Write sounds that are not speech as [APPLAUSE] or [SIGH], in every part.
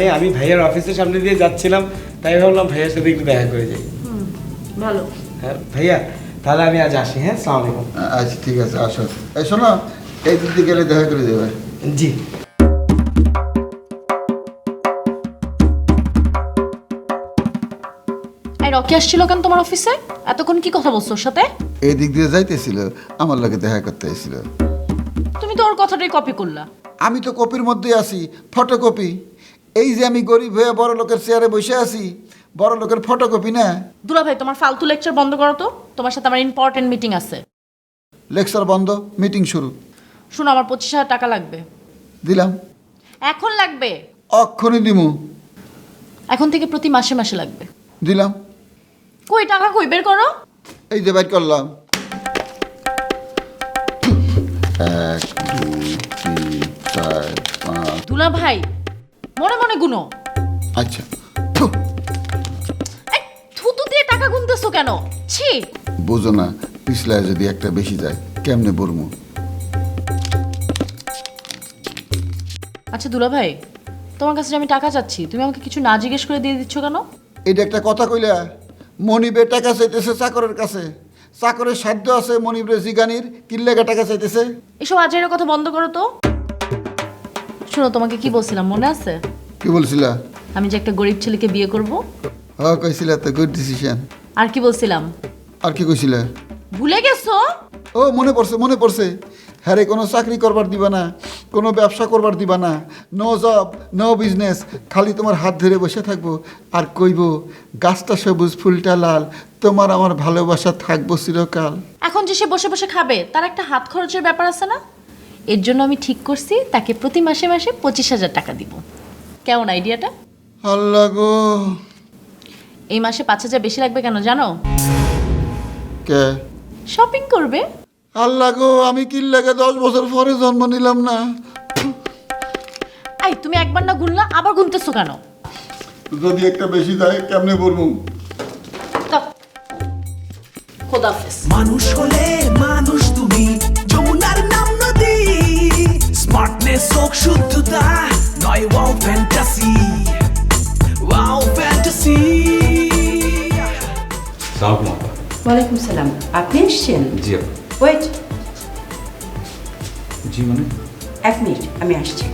মানে আমি ভাইয়ার অফিসের সামনে দিয়ে যাচ্ছিলাম তাই ভাবলাম ভাইয়ার সাথে একটু দেখা করে যাই। ভালো। হ্যাঁ ভাইয়া তাহলে আমি আজ আসি হ্যাঁ? সালাম আলাইকুম। আচ্ছা ঠিক আছে আসো। এই শোনো এই দিক দিয়ে গেলে দেখা করে দেবে জি। রকি আসছিল কেন তোমার অফিসে? এতক্ষণ কি কথা বলছো ওর সাথে? এই দিক দিয়ে যাইতেছিল আমার লোকে দেখা করতে এসেছিল তুমি তো ওর কথাটাই কপি করলা। আমি তো কপির মধ্যে আছি ফটোকপি এই যে আমি গরিব হয়ে বড় লোকের চেয়ারে বসে আছি বড় লোকের ফটোকপি না। দুলা ভাই তোমার ফালতু লেকচার বন্ধ করো তো। তোমার সাথে আমার ইম্পর্টেন্ট মিটিং আছে। লেকচার বন্ধ মিটিং শুরু। শুনো আমার পঁচিশ হাজার টাকা লাগবে। দিলাম। এখন লাগবে? অক্ষণই দিমু। এখন থেকে প্রতি মাসে মাসে লাগবে। দিলাম। কই টাকা কই? বের করো। এই যে বাইর করলাম। এক দুই তিন চার পাঁচ। দুলা ভাই মনে মনে গুনো। আচ্ছা থু, এই, থুতু দিয়ে টাকা গুনতেছো কেন? ছি। বোঝো না পিছলায় যদি একটা বেশি যায় কেমনে বলব? আচ্ছা দুলা ভাই তোমার কাছে যে আমি টাকা চাচ্ছি তুমি আমাকে কিছু না জিজ্ঞেস করে দিয়ে দিচ্ছ কেন? এটা একটা কথা কইলা। মনিবের টাকা চাইতেছে চাকরের কাছে। চাকরের সাধ্য আছে মনিবের জিগানির। কিল্লেগা টাকা চাইতেছে? এসব আজের কথা বন্ধ করো তো। শোনো তোমাকে কি বলছিলাম মনে আছে? কি বলছিলা? আমি যে একটা গরিব ছেলেকে বিয়ে করব। হ কইছিলা তো গুড ডিসিশন আর কি বলছিলাম? আর কি কইছিলা? ভুলে গেছো? ও মনে পড়ছে মনে পড়ছে। হ্যারে কোনো চাকরি করবার দিবা না কোনো ব্যবসা করবার দিবা না নো জব নো বিজনেস খালি তোমার হাত ধরে বসে থাকব। আর কইব গাছটা সবুজ ফুলটা লাল তোমার আমার ভালোবাসা থাকব চিরকাল। এখন যে সে বসে বসে খাবে তার একটা হাত খরচের ব্যাপার আছে না? এর জন্য আমি ঠিক করছি তাকে প্রতি মাসে মাসে পঁচিশ হাজার টাকা দিব। কেমন আইডিয়াটা? আল্লাহ গো। এই মাসে পাঁচ হাজার বেশি লাগবে কেন জানো? কে? শপিং করবে। আল্লাহ গো আমি কি লাগে দশ বছর পরে জন্ম নিলাম না। আই তুমি একবার না গুনলা আবার গুনতেছো কেন? যদি একটা বেশি যায় কেমনে বলব। খোদাফেজ মানুষ হলে মানুষ তুমি। সালাম আপনি এসছেন জি। ওয়েট জি মানে? এক মিনিট আমি আসছি।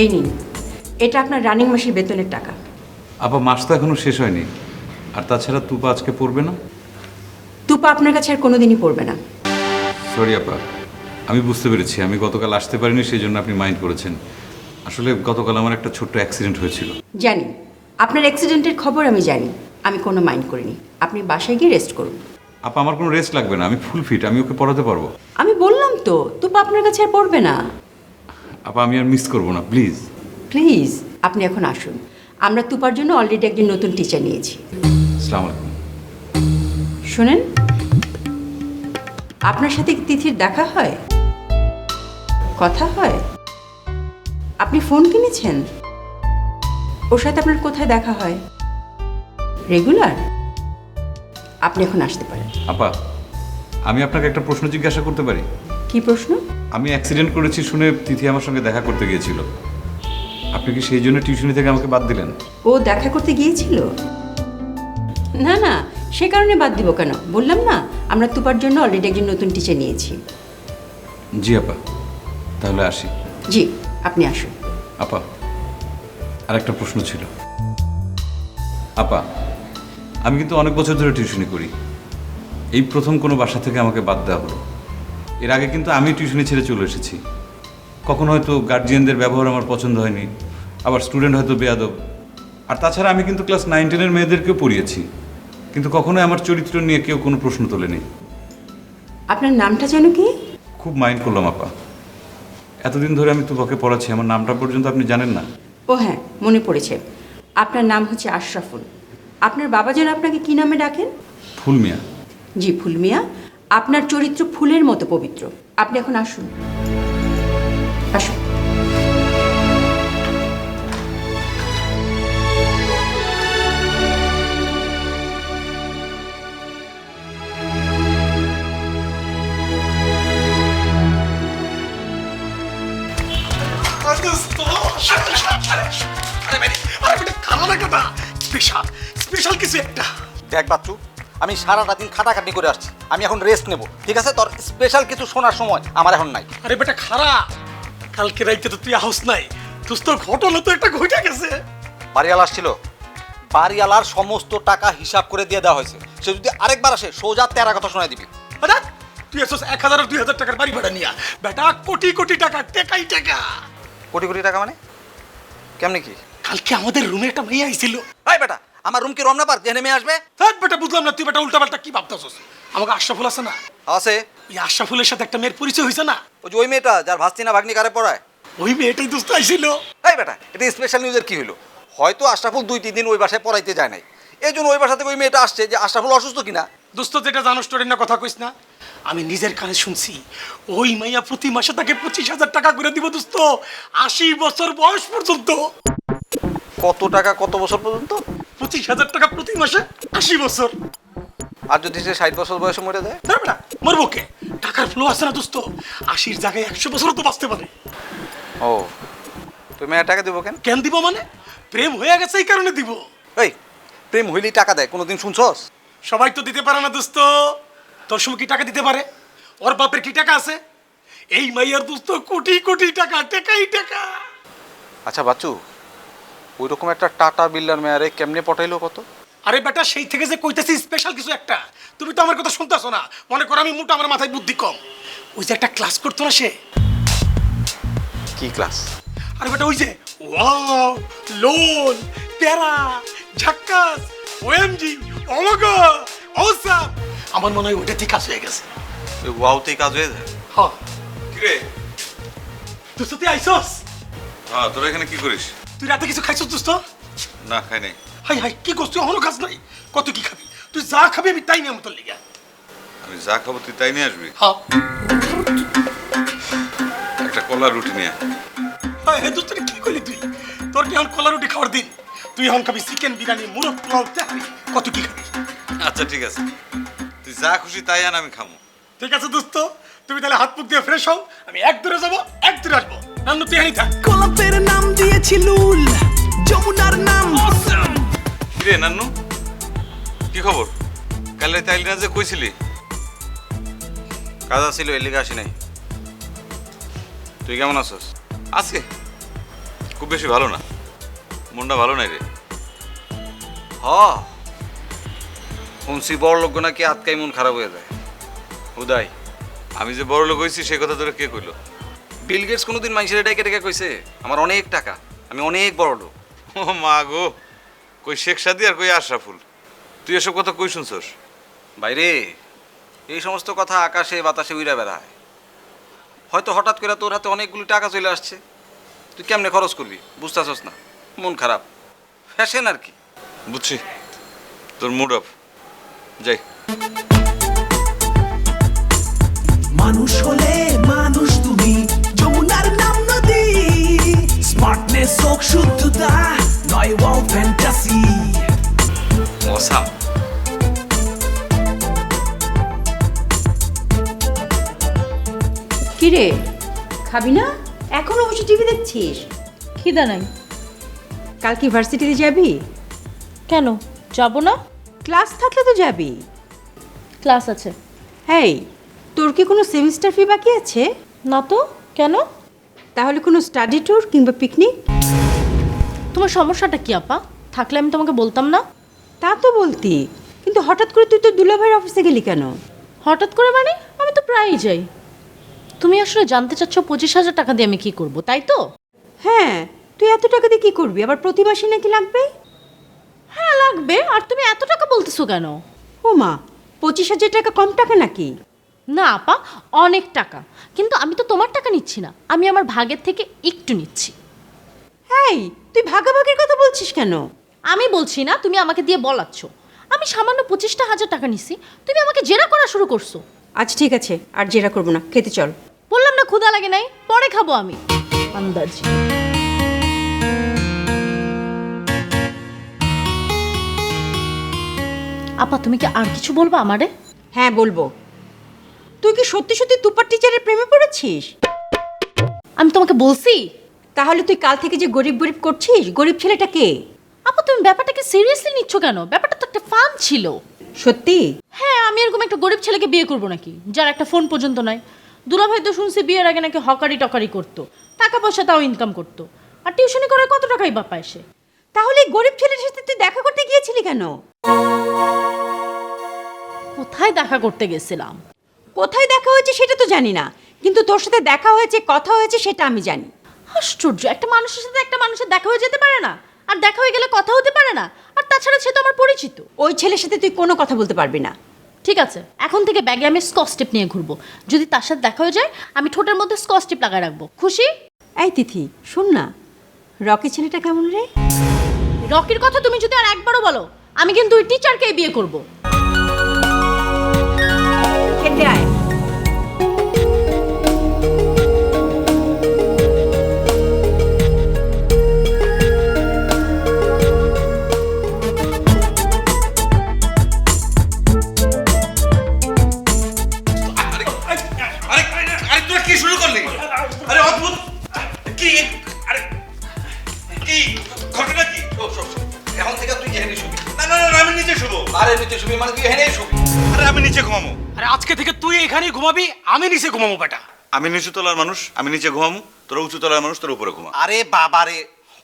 এই নিন এটা আপনার রানিং মাসের বেতনের টাকা। আপা মাস তো এখনও শেষ হয়নি। আর তাছাড়া তুপা আজকে পড়বে না? তুপা আপনার কাছে আর কোনোদিনই পড়বে না। সরি আপা। আমি বুঝতে পেরেছি আমি গতকাল আসতে পারিনি সেই জন্য আপনি মাইন্ড করেছেন। আসলে গতকাল আমার একটা ছোট্ট অ্যাক্সিডেন্ট হয়েছিল। জানি। আপনার অ্যাক্সিডেন্টের খবর আমি জানি। আমি কোনো মাইন্ড করিনি। আপনি বাসায় গিয়ে রেস্ট করুন। আপা আমার কোনো রেস্ট লাগবে না আমি ফুল ফিট আমি ওকে পড়াতে পারব। আমি বললাম তো তুপা আপনার কাছে আর পড়বে না। আপা আমি আর মিস করব না প্লিজ। প্লিজ আপনি এখন আসুন। আমরা তুপার জন্য অলরেডি একজন নতুন টিচার নিয়েছি। আসসালামু আলাইকুম। শোনেন আপনার সাথে কি তিথির দেখা হয়? কথা হয়? আপনি ফোন কিনেছেন? ওর সাথে আপনার কোথায় দেখা হয়? রেগুলার আপনি এখন আসতে পারেন। আপা আমি আপনাকে একটা প্রশ্ন জিজ্ঞাসা করতে পারি? কি প্রশ্ন? আমি অ্যাক্সিডেন্ট করেছি শুনে তিথি আমার সঙ্গে দেখা করতে গিয়েছিল। আপনি কি সেই জন্য টিউশনি থেকে আমাকে বাদ দিলেন? ও দেখা করতে গিয়েছিল? না না সে কারণে বাদ দিব কেন? বললাম না আমরা তুপার জন্য অলরেডি একজন নতুন টিচার নিয়েছি। জি আপা। তাহলে আসি। জি আপনি আসুন। আপা আর একটা প্রশ্ন ছিল। আপা আমি কিন্তু অনেক বছর ধরে টিউশনি করি। এই প্রথম কোনো বাসা থেকে আমাকে বাদ দেওয়া হলো। এর আগে কিন্তু আমি টিউশনি ছেড়ে চলে এসেছি। কখনো হয়তো গার্জিয়ানদের ব্যবহার আমার পছন্দ হয়নি। আবার স্টুডেন্ট হয়তো বেয়াদব। আর তাছাড়া আমি কিন্তু ক্লাস নাইন টেনের মেয়েদেরকেও পড়িয়েছি। কিন্তু কখনোই আমার চরিত্র নিয়ে কেউ কোনো প্রশ্ন তোলেনি। আপনার নামটা যেন কি? খুব মাইন্ড করলাম আপা। এতদিন ধরে আমি তুবাকে পড়াচ্ছি আমার নামটা পর্যন্ত আপনি জানেন না? ও হ্যাঁ মনে পড়েছে। আপনার নাম হচ্ছে আশরাফুল। আপনার বাবা যেন আপনাকে কি নামে ডাকেন? ফুল মিয়া। জি ফুল মিয়া। আপনার চরিত্র ফুলের মতো পবিত্র। আপনি এখন আসুন। আসুন। স্পেশাল স্পেশাল কিছু একটা। দেখ বাচ্চু আমি সারাটা দিন খাটাখাটি করে আসছি। আমি এখন রেস্ট নেব ঠিক আছে? তোর স্পেশাল কিছু শোনার সময় আমার এখন নাই। আরে বেটা খারাপ কালকে রাইতে তো তুই আহস নাই। দোস্ত ঘটনা তো একটা ঘটে গেছে। বাড়িওয়ালা আসছিল। বাড়িওয়ালার সমস্ত টাকা হিসাব করে দিয়ে দেওয়া হয়েছে। সে যদি আরেকবার আসে সোজা তেরা কথা শোনায় দিবি। তুই এসোস এক হাজার দুই হাজার টাকার বাড়ি ভাড়া নিয়া। বেটা কোটি কোটি টাকা টেকাই টাকা। কোটি কোটি টাকা মানে? কেমনি কি? কালকে আমাদের রুমে একটা মেয়ে আইছিল। এই বেটা আমার রুম কি রমনা পার্ক যেখানে মেয়ে আসবে? থাক বেটা বুঝলাম না তুই বেটা উল্টা পাল্টা কি ভাবতেছস? আমাকে আশরাফুল আছে না? আছে। ওই আশরাফুলের সাথে একটা মেয়ের পরিচয় হয়েছে না? ওই যে ওই মেয়েটা যার ভাস্তিনা ভাগ্নি কারে পড়ায়। ওই মেয়েটাই দোস্ত আইছিল। এই বেটা এটা স্পেশাল নিউজের কি হলো হয়তো আশরাফুল দুই তিন দিন ওই বাসায় পড়াইতে যায় নাই। এই জন্য ওই বাসা থেকে ওই মেয়েটা আসছে যে আশরাফুল অসুস্থ কিনা? দোস্ত যেটা জানো স্টোরি না কথা কইস না? আমি নিজের কানে শুনছি ওই মাইয়া প্রতি মাসে তাকে পঁচিশ হাজার টাকা করে দিব দোস্ত আশি বছর বয়স পর্যন্ত। কত টাকা কত বছর পর্যন্ত? পঁচিশ হাজার টাকা প্রতি মাসে আশি বছর। আর যদি সে ষাট বছর বয়সে মরে যায়? না বেটা মরবো কে? টাকার ফ্লো আছে না দোস্ত। আশির জায়গায় একশো বছর তো বাঁচতে পারে। ও তুই মেয়ের টাকা দেবো কেন? কেন দিব মানে? প্রেম হয়ে গেছে এই কারণে দিব। এই প্রেম হইলেই টাকা দেয় কোনোদিন শুনছস? সবাই তো দিতে পারে না দোস্ত। তোর সময় কি টাকা দিতে পারে? ওর বাপের কি টাকা আছে? এই মাইয়ার দোস্ত কোটি কোটি টাকা টাকাই টাকা। আচ্ছা বাচ্চু ওই রকম একটা টাটা বিল্লার মেয়ারে কেমনে পটাইলো কত? আরে বেটা সেই থেকে যে কইতেছি স্পেশাল কিছু একটা তুমি তো আমার কথা শুনতেছো না। মনে করো আমি মোটা আমার মাথায় বুদ্ধি কম। ওই যে একটা ক্লাস করতো না সে? কি ক্লাস আরে বেটা ওই যে ওয়াও লোন প্যারা ঝাক্কাস ওএমজি অমগা অসাম। আমার মনে হয় ওটা ঠিক কাজ হয়ে গেছে। ওই ওয়াওতেই কাজ হয়ে যায়? হ্যাঁ। কিরে? তুই তুই আইসস? হ্যাঁ তোরা এখানে কি করিস? তুই রাতে কিছু খাইছস দোস্ত না খাই নাই। হাই হাই কি করছ তুই এখনও কাজ নাই? কত কি খাবি? তুই যা খাবি আমি তাই নিয়ে তোর লিগা। আমি যা খাব তুই তাই নিয়ে আসবি? হ্যাঁ। একটা কলা রুটি নিয়ে। হাই হে দোস্ত কি করলি তুই? তোর কি এখন কলা রুটি খাওয়ার দিন? তুই এখন খাবি চিকেন বিরিয়ানি মুরগ পোলাও তেহারি কত কি খাবি? আচ্ছা ঠিক আছে। তুই যা খুশি তাই আন আমি খামো। ঠিক আছে দোস্ত। তুমি তাহলে হাত মুখ দিয়ে ফ্রেশ হও আমি এক দূরে যাব এক দূরে আসব। নান্নু তুই থাক। গোলাপের নাম দিয়েছি লুল যমুনার নাম। কিরে নান্নু কি খবর? কালে তাইলি না যে কইছিলি কাজ ছিল এর লিগে আসি নাই। তুই কেমন আছস? আজকে? খুব বেশি ভালো না। মনটা ভালো নাই রে। হ। শুনছি বড় লোক নাকি আটকাই মন খারাপ হয়ে যায়। উদয় আমি যে বড় লোক হয়েছি সে কথা তোরা কে কইলো? বিল গেটস কোনোদিন মানুষের ডেকে ডেকে কইছে আমার অনেক টাকা আমি অনেক বড় লোক। ও মা গো কই শেখ সাদি আর কই আশরাফুল? তুই এসব কথা কই শুনছস? বাইরে এই সমস্ত কথা আকাশে বাতাসে উড়ে বেড়ায়। হয়তো হঠাৎ করে তোর হাতে অনেকগুলি টাকা চলে আসছে। তুই কেমনে খরচ করবি? বুঝতেছস না মন খারাপ। ফ্যাশন আর কি? বুঝছি তোর মুড অফ যাই। মানুষ হলে মানুষ নয় ওয়াও ফ্যান্টাসি অসাম কিরে খাবি না? এখনও বসে টিভি দেখছিস? খিদা নাই। কাল কি ভার্সিটিতে যাবি? কেন? যাব না? ক্লাস থাকলে তো যাবি। ক্লাস আছে। হেই তোর কি কোনো সেমিস্টার ফি বাকি আছে? না তো কেন? তাহলে কোনো স্টাডি ট্যুর কিংবা পিকনিক? তোমার সমস্যাটা কি আপা? থাকলে আমি তোমাকে বলতাম না? তা তো বলতি কিন্তু হঠাৎ করে তুই তো দুলাভাইয়ের অফিসে গেলি কেন? হঠাৎ করে মানে? আমি তো প্রায়ই যাই। তুমি আসলে জানতে চাচ্ছ পঁচিশ হাজার টাকা দিয়ে আমি কি করব তাই তো? হ্যাঁ তুই এত টাকা দিয়ে কি করবি? আবার প্রতি মাসে নাকি লাগবে? হ্যাঁ লাগবে। আর তুমি এত টাকা বলতেছো কেন? ও মা পঁচিশ হাজার টাকা কম টাকা নাকি? না আপা অনেক টাকা। কিন্তু আমি তো তোমার টাকা নিচ্ছি না। আমি আমার ভাগের থেকে একটু নিচ্ছি। হ্যাঁ তুই ভাগাভাগির কথা বলছিস কেন? আমি বলছি না তুমি আমাকে দিয়ে বলাচ্ছ। আমি সামান্য পঁচিশটা হাজার টাকা নিছি তুমি আমাকে জেরা করা শুরু করছ। আচ্ছা ঠিক আছে আর জেরা করব না খেতে চল। বললাম না ক্ষুধা লাগে নাই পরে খাব আমি। আন্দাজি। আপা তুমি কি আর কিছু বলব আমারে? হ্যাঁ বলব। তুই কি সত্যি সত্যি তুপার টিচারের প্রেমে পড়েছিস? আমি তোমাকে বলছি তাহলে তুই কাল থেকে যে গরিব গরিব করছিস গরিব ছেলেটা কে? আপু তুমি ব্যাপারটাকে সিরিয়াসলি নিচ্ছ কেন? ব্যাপারটা তো একটা ফান ছিল। সত্যি? হ্যাঁ আমি এরকম একটা গরিব ছেলেকে বিয়ে করব নাকি? যার একটা ফোন পর্যন্ত নাই। দুলাভাই তো শুনছি বিয়ের আগে নাকি হকারি টকারি করতো। টাকা পয়সা তাও ইনকাম করতো। আর টিউশনি করে কত টাকাই বা পায় সে? তাহলে এই গরিব ছেলের সাথে তুই দেখা করতে গিয়েছিলি কেন? কোথায় দেখা করতে গেছিলাম? কোথায় দেখা হয়েছে সেটা তো জানি না। কিন্তু তোর সাথে দেখা হয়েছে কথা হয়েছে সেটা আমি জানি। আশ্চর্য একটা মানুষের সাথে একটা মানুষের দেখা হয়ে যেতে পারে না আর দেখা হয়ে গেলে কথা হতে পারে না আর তাছাড়া সে তো আমার পরিচিত। ওই ছেলের সাথে তুই কোনো কথা বলতে পারবি না। ঠিক আছে এখন থেকে ব্যাগে আমি স্কচ টেপ নিয়ে ঘুরবো। যদি তার সাথে দেখা হয়ে যায় আমি ঠোঁটের মধ্যে স্কচ টেপ লাগায় রাখব। খুশি? এই তিথি শোন না রকি ছেলেটা কেমন রে? রকির কথা তুমি যদি আর একবারও বলো আমি কিন্তু ওই টিচারকেই বিয়ে করব। খেতে আয়। কি? আরে কি? ঘটনা কি? শোন, শোন, শোন। এখন থেকে তুই এখানে শুবি। না না না আমি নিচে শুবো। আরে নিচে শুবি মানে তুই এখানেই শুবি। আরে আমি নিচে ঘুমামো আরে আজকে থেকে তুই এখানেই ঘুমাবি আমি নিচে ঘুমাবো বেটা। আমি নিচু তলার মানুষ আমি নিচে ঘুমামু তোরা উঁচু তলার মানুষ তোর উপরে ঘুমা। আরে বাবা রে।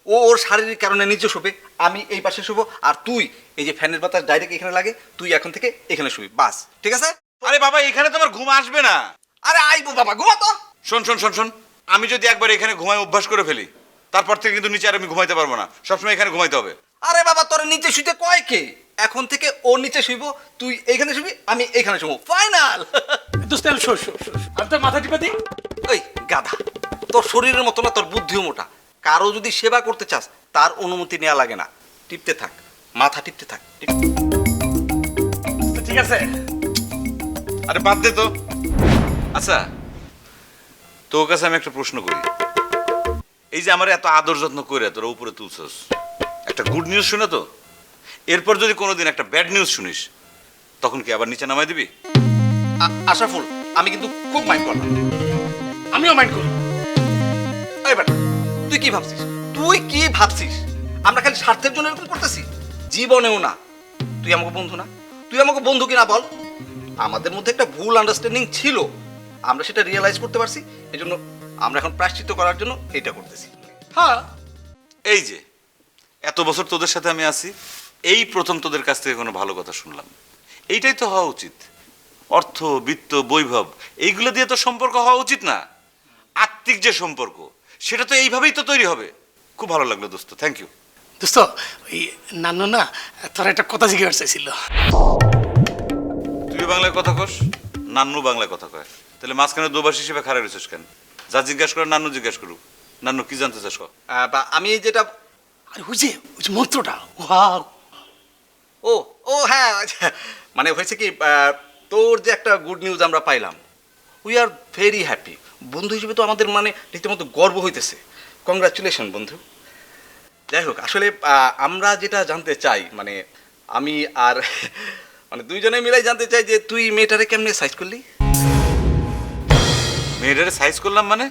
ও ওর শারীরিক কারণে নিচে শুবে আমি এই পাশে শুবো আর তুই এই যে ফ্যানের বাতাস ডাইরেক্ট এখানে লাগে তুই এখন থেকে এখানে শুবি বাস। ঠিক আছে? আরে বাবা এখানে তো আমার ঘুম আসবে না। আরে আইবো বাবা ঘুমা তো। শোন শোন শোন শোন। আমি যদি একবার এখানে ঘুমায় অভ্যাস করে ফেলি তারপর থেকে কিন্তু নিচে আর আমি ঘুমাইতে পারব না। সবসময় এখানে ঘুমাইতে হবে। আরে বাবা তোর নিচে শুইতে কয় কে? এখন থেকে ও নিচে শুইবো তুই এখানে শুবি আমি এখানে শুবো। ফাইনাল দোস্ত আমি শো শো। আমি তোর মাথা টিপে দিই? ওই গাধা তোর শরীরের মতো না তোর বুদ্ধিও মোটা। কারও যদি সেবা করতে চাস তার অনুমতি নেওয়া লাগে না। টিপতে থাক মাথা টিপতে থাক তো ঠিক আছে। আরে বাদ দে তো। আচ্ছা তোর কাছে আমি একটা প্রশ্ন করি। এই যে আমার এত আদর যত্ন করে তোরা উপরে তুলছস, একটা গুড নিউজ শুনে তো? এরপর যদি কোনোদিন একটা ব্যাড নিউজ শুনিস, তখন কি আবার নিচে নামাই দিবি? আশাফুল আমি কিন্তু খুব মাইন্ড করলাম। আমিও মাইন্ড করি। তুই কি ভাবছিস? তুই কি ভাবছিস? আমরা খালি স্বার্থের জন্য এরকম করতেছি? জীবনেও না। তুই আমাকে বন্ধু না? তুই আমাকে বন্ধু কিনা বল? আমাদের মধ্যে একটা ভুল আন্ডারস্ট্যান্ডিং ছিল। আমরা সেটা রিয়েলাইজ করতে পারছি এই জন্য আমরা এখন প্রায়শ্চিত্ত করার জন্য এটা করতেছি। হ্যাঁ এই যে এত বছর তোদের সাথে আমি আছি এই প্রথম তোদের কাছ থেকে কোনো ভালো কথা শুনলাম। এইটাই তো হওয়া উচিত। অর্থ বিত্ত বৈভব এইগুলো দিয়ে তো সম্পর্ক হওয়া উচিত না। আত্মিক যে সম্পর্ক সেটা তো এইভাবেই তো তৈরি হবে। খুব ভালো লাগল দোস্ত থ্যাংক ইউ দোস্ত ওই নানু না তোর একটা কথা জিজ্ঞাসা চাইছিল। তুই বাংলায় কথা কস নান্নু বাংলায় কথা কয়। তাহলে মাঝখানে দোবাস হিসেবে খারাপ রয়েছিস কেন? যা জিজ্ঞাসা করে নান্নু জিজ্ঞাসা করুক। নান্নু কি জানতে চাস আমি যেটা আরে, ওই যে ওই যে মন্ত্রটা। ও ও হ্যাঁ। [LAUGHS] মানে হয়েছে কি তোর যে একটা গুড নিউজ আমরা পাইলাম। উই আর ভেরি হ্যাপি বন্ধু হিসেবে তো আমাদের মানে রীতিমতো গর্ব হইতেছে। কংগ্রাচুলেশন বন্ধু। যাই হোক, আসলে আমরা যেটা জানতে চাই মানে আমি আর [LAUGHS] মানে দুইজনে মিলাই জানতে চাই যে তুই মেয়েটারে কেমনে সাইজ করলি? মেয়েটারে সাইজ করলাম মানে?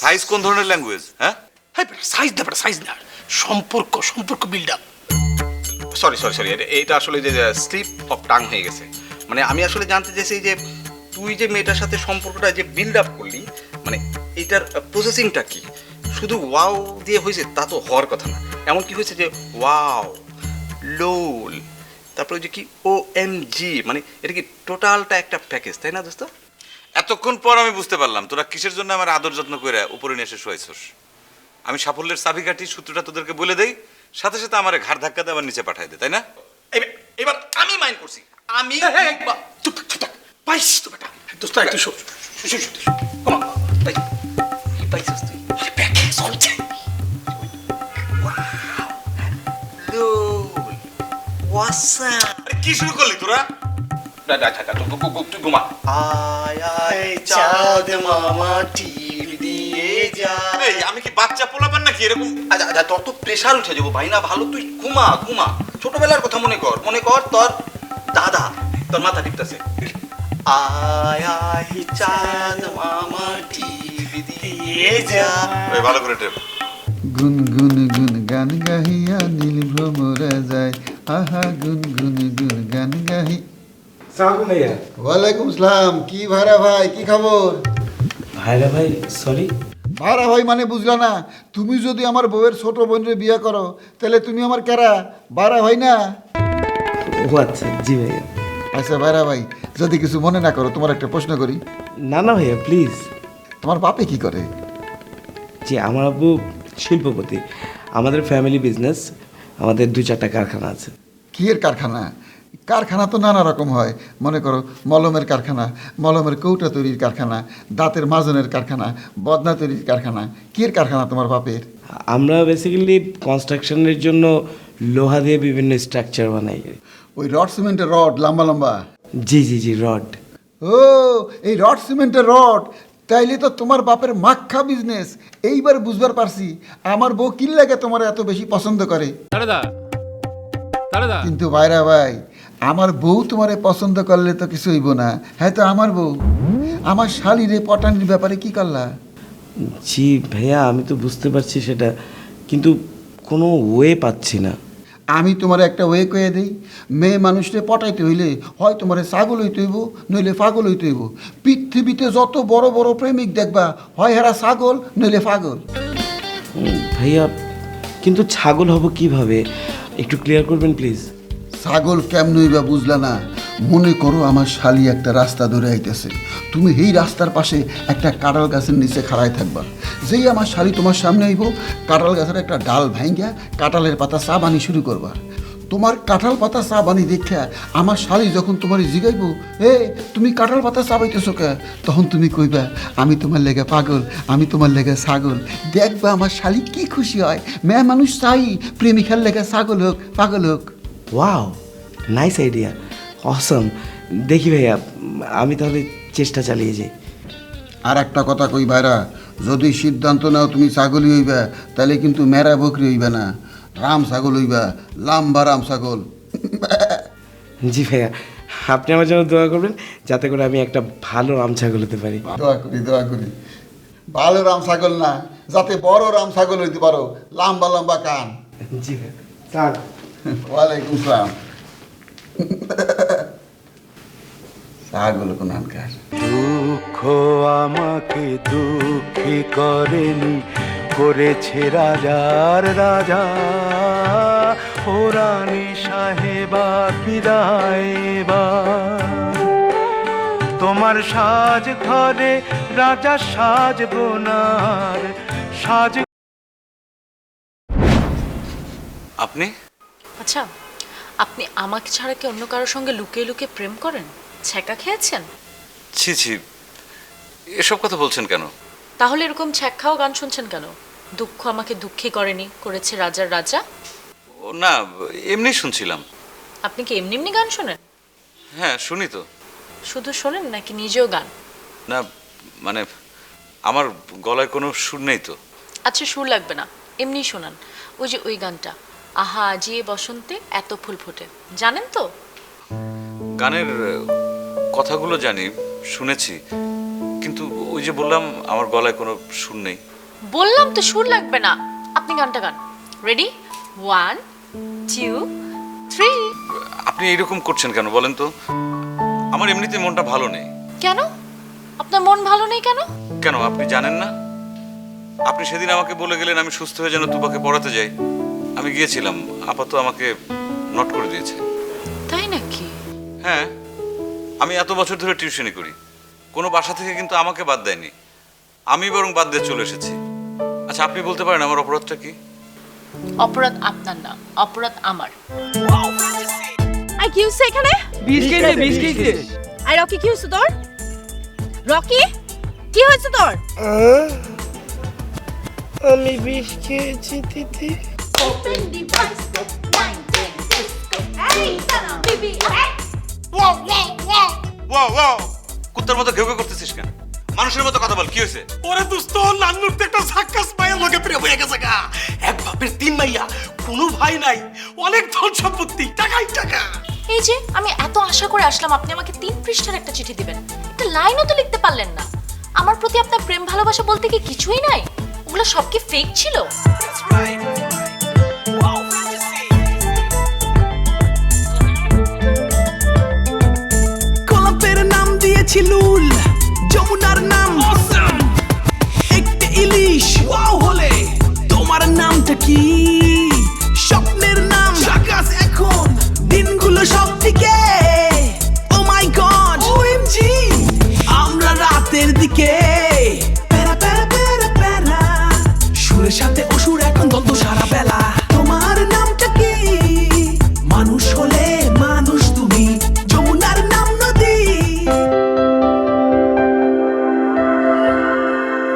সাইজ কোন ধরনের ল্যাঙ্গুয়েজ হ্যাঁ? হ্যাঁ সাইজ দে সাইজ না সম্পর্ক সম্পর্ক build up sorry sorry sorry এটা আসলে যে স্লিপ অফ টাং হয়ে গেছে। মানে আমি আসলে জানতে চাইছি যে তুই যে মেয়েটার সাথে সম্পর্কটা যে বিল্ড আপ করলি মানে এটার প্রসেসিংটা কি? শুধু ওয়াও দিয়ে হয়েছে তা তো হওয়ার কথা না। এমন কি হয়েছে যে ওয়াও লোল তারপরে যে কি ও এম জি মানে এটা কি টোটালটা একটা প্যাকেজ তাই না দোস্ত? এতক্ষণ পর আমি বুঝতে পারলাম তোরা কিসের জন্য আমার আদর যত্ন করে উপরে নিয়ে এসে শোয়াইছস? আমি সাফল্যের চাবিকাঠি সূত্রটা তোদেরকে বলে দেই সাথে সাথে আমার ঘাড় ধাক্কা দিয়ে আবার নিচে পাঠাই দে তাই না? এবার আমি মাইন্ড করছি। আমি। পাইস তো বেটা? দোস্ত একটু show show, show, show, show. কমা কি পাইছিস তুই? চলছে। কি শুরু করলি তোরা? তুই ঘুমা। আয় আয় চাঁদ মামা টিপ দিয়ে যা। এই আমি কি বাচ্চা পোলাপান নাকি এরকম? আচ্ছা আচ্ছা তোর তো প্রেশার উঠে যাব ভাই না ভালো তুই ঘুমা ঘুমা। ছোটবেলার কথা মনে কর মনে কর তোর দাদা তোর মাথা টিপতেছে আয় আয় চাঁদ মামা টিপ দিয়ে যা। ওই ভালো করে টেপ। গুন গুন গুন গান গাহিয়া নীল ভ্রমরা যায়। আহা গুন গুন গুন গান গাহি সালাম ভাইয়া ওয়ালাইকুম আসসালাম কি ভাড়া ভাই কি খবর? ভাইরা ভাই সরি ভাড়া ভাই মানে বুঝলা না তুমি যদি আমার বউয়ের ছোট বোনের বিয়ে করো তাহলে তুমি আমার কেরা? ভাড়া ভাই না? ও আচ্ছা জি ভাইয়া। আচ্ছা ভাইরা ভাই যদি কিছু মনে না করো তোমার একটা প্রশ্ন করি। না না ভাইয়া প্লিজ তোমার বাপে কি করে? জি আমার আব্বু শিল্পপতি। আমাদের ফ্যামিলি বিজনেস আমাদের দু চারটা কারখানা আছে। কি এর কারখানা? কারখানা তো নানা রকম হয়। মনে করো মলমের কারখানা মলমের কৌটা তৈরির কারখানা দাঁতের মাজনের কারখানা বদনা তৈরির কারখানা কি এর কারখানা তোমার বাপের? আমরা বেসিক্যালি কনস্ট্রাকশনের জন্য লোহা দিয়ে বিভিন্ন স্ট্রাকচার বানাই। ওই রড সিমেন্টের রড লম্বা লম্বা? জি জি জি রড। ও এই রড সিমেন্টের রড তাইলে তো তোমার বাপের মাক্ষা বিজনেস এইবার বুঝবার পারছি আমার বউ কি লাগে তোমার এত বেশি পছন্দ করে। কিন্তু ভাইরা ভাই আমার বউ তোমারে পছন্দ করলে তো কিছু হইব না। হ্যাঁ তো আমার বউ। আমার শালিরে পটানির ব্যাপারে কি করলা? জি ভাইয়া আমি তো বুঝতে পারছি সেটা কিন্তু কোনো ওয়ে পাচ্ছি না। আমি তোমার একটা ওয়ে কয়ে দিই মেয়ে মানুষরে পটাইতে হইলে হয় তোমার ছাগল হইতে হইব নইলে পাগল হইতে হইব। পৃথিবীতে যত বড় বড় প্রেমিক দেখবা হয় হেরা ছাগল নইলে পাগল। ভাইয়া কিন্তু ছাগল হব কীভাবে? একটু ক্লিয়ার করবেন প্লিজ ছাগল কেমনই বা বুঝলা না? মনে করো আমার শালি একটা রাস্তা ধরে আইতেছে। তুমি এই রাস্তার পাশে একটা কাঁঠাল গাছের নিচে খাড়ায় থাকবা। যেই আমার শালি তোমার সামনে আইব, কাঁঠাল গাছের একটা ডাল ভাঙ্গা কাঁঠালের পাতা চা বানি শুরু করবা। তোমার কাঁঠাল পাতা চা বানি দেখা আমার শালি যখন তোমার জিগাইব, এ, তুমি কাঁঠাল পাতা চা পাইতেছো কে? তখন তুমি কইবা, আমি তোমার লেগে পাগল, আমি তোমার লেগে ছাগল। দেখবা আমার শালি কি খুশি হয়। মেয়ে মানুষ চাই, প্রেমিকার লেগে ছাগল হোক, পাগল হোক। ওয়াও নাইস আইডিয়া অসম দেখি ভাইয়া আমি তাহলে চেষ্টা চালিয়ে যাই। আর একটা কথা কই ভাইরা যদি সিদ্ধান্ত নাও তুমি ছাগলই হইবা তাহলে কিন্তু মেরা বকরি হইবা না। রাম ছাগল হইবা লাম্বা রাম ছাগল। জি ভাইয়া আপনি আমার জন্য দোয়া করবেন যাতে করে আমি একটা ভালো রাম ছাগল হতে পারি। দোয়া করি দোয়া করি। ভালো রাম ছাগল না যাতে বড় রাম ছাগল হইতে পারো লম্বা লম্বা কান। জি ভাইয়া [LAUGHS] ওয়ালাইকুম সালাম। [LAUGHS] ছাগল কোন আনকার দুঃখ আমাকে দুঃখী করেনি করেছে রাজার রাজা। ও রানী সাহেবা বিদায় তোমার সাজ ঘরে রাজা সাজ বোনার। সাজ আপনি? আচ্ছা আপনি আমাকে ছাড়া কি অন্য কারোর সঙ্গে লুকিয়ে লুকিয়ে প্রেম করেন? ছ্যাঁকা খেয়েছেন? ছি ছি। এসব কথা বলছেন কেন? তাহলে এরকম ছ্যাক খাওয়া গান শুনছেন কেন? দুঃখ আমাকে দুঃখী করেনি করেছে রাজার রাজা? ও না এমনি শুনছিলাম। আপনি কি এমনি এমনি গান শোনেন? হ্যাঁ শুনি তো। শুধু শোনেন নাকি নিজেও গান? না মানে আমার গলায় কোনো সুর নেই তো। আচ্ছা সুর লাগবে না। এমনি শোনান। ওই যে ওই গানটা। আহা আজিয়ে বসন্তে এত ফুল ফোটে। জানেন তো? গানের কথাগুলো জানি শুনেছি। কিন্তু ওই যে বললাম আমার গলায় কোনো সুর নেই। বললাম তো সুর লাগবে না। আপনি গানটা গান। রেডি ওয়ান টু থ্রি আপনি এরকম করছেন কেন বলেন তো? আমার এমনিতে মনটা ভালো নেই। কেন? আপনার মন ভালো নেই কেন? কেন আপনি জানেন না? আপনি সেদিন আমাকে বলে গেলেন আমি সুস্থ হয়ে যেন তুপাকে পড়াতে যাই। আমি গিয়েছিলাম। আপাতত আমাকে নট করে দিয়েছে। তাই নাকি? হ্যাঁ আমি এত বছর ধরে টিউশনি করি। কোনো বাসা থেকে কিন্তু আমাকে বাদ দেয়নি। আমি বরং বাদ দিয়ে চলে এসেছি। আচ্ছা আপনি বলতে পারেন আমার অপরাধটা কি? অপরাধ আপনার না অপরাধ আমার। আই কি হচ্ছে এখানে? বিষ খেয়েছে আই রকি কি হচ্ছে তোর? রকি কি হয়েছে তোর? আমি বিষ খেয়েছি দিদি Open the disco. Wow wow wow wow wow কুত্তার মতো ঘেউ ঘেউ করতেছিস কেন? মানুষের মতো কথা বল কি হয়েছে? ওরে দোস্ত নান্নুর তো একটা মায়ের লগে প্রিয় হয়ে গেছে গা। এক বাপের তিন মাইয়া কোনো ভাই নাই অনেক ধন সম্পত্তি টাকাই টাকা। এই যে আমি এত আশা করে আসলাম আপনি আমাকে তিন পৃষ্ঠার একটা চিঠি দিবেন। একটা লাইনও তো লিখতে পারলেন না। আমার প্রতি আপনার প্রেম ভালোবাসা বলতে কি কিছুই নাই? ওগুলো সব কি ফেক ছিল?